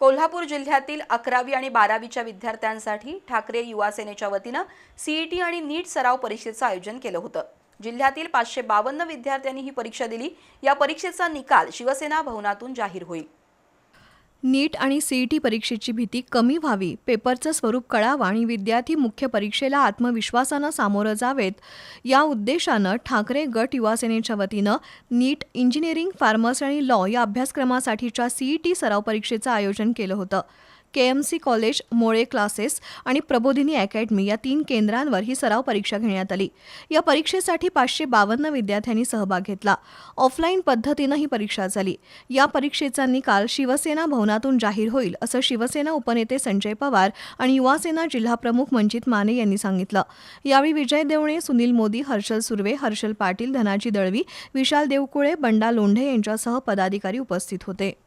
कोल्हापूर जिल्ह्यातील अकरावी आणि बारावीच्या विद्यार्थ्यांसाठी ठाकरे युवा सेनेच्या वतीनं सीईटी आणि नीट सराव परीक्षेचं आयोजन केलं होतं. जिल्ह्यातील पाचशे बावन्न विद्यार्थ्यांनी ही परीक्षा दिली. या परीक्षेचा निकाल शिवसेना भवनातून जाहीर होईल. नीट आणि सीईटी परीक्षेची भीती कमी व्हावी पेपरचं स्वरूप कळावं आणि विद्यार्थी मुख्य परीक्षेला आत्मविश्वासानं सामोरं जावेत या उद्देशानं ठाकरे गट युवासेनेच्या वतीनं नीट इंजिनिअरिंग फार्मसी आणि लॉ या अभ्यासक्रमासाठीच्या सीईटी सराव परीक्षेचं आयोजन केलं होतं. के एम सी कॉलेज मोळे क्लासेस आणि प्रबोधिनी अकॅडमी या तीन केंद्रांवर ही सराव परीक्षा घेण्यात आली. या परीक्षेसाठी पाचशे बावन्न विद्यार्थ्यांनी सहभाग घेतला. ऑफलाईन पद्धतीनं ही परीक्षा झाली. या परीक्षेचा निकाल शिवसेना भवनातून जाहीर होईल असं शिवसेना उपनेते संजय पवार आणि युवासेना जिल्हाप्रमुख मंजित माने यांनी सांगितलं. यावेळी विजय देवणे सुनील मोदी हर्षल सुर्वे हर्षल पाटील धनाजी दळवी विशाल देवकुळे बंडा लोंढे यांच्यासह पदाधिकारी उपस्थित होते.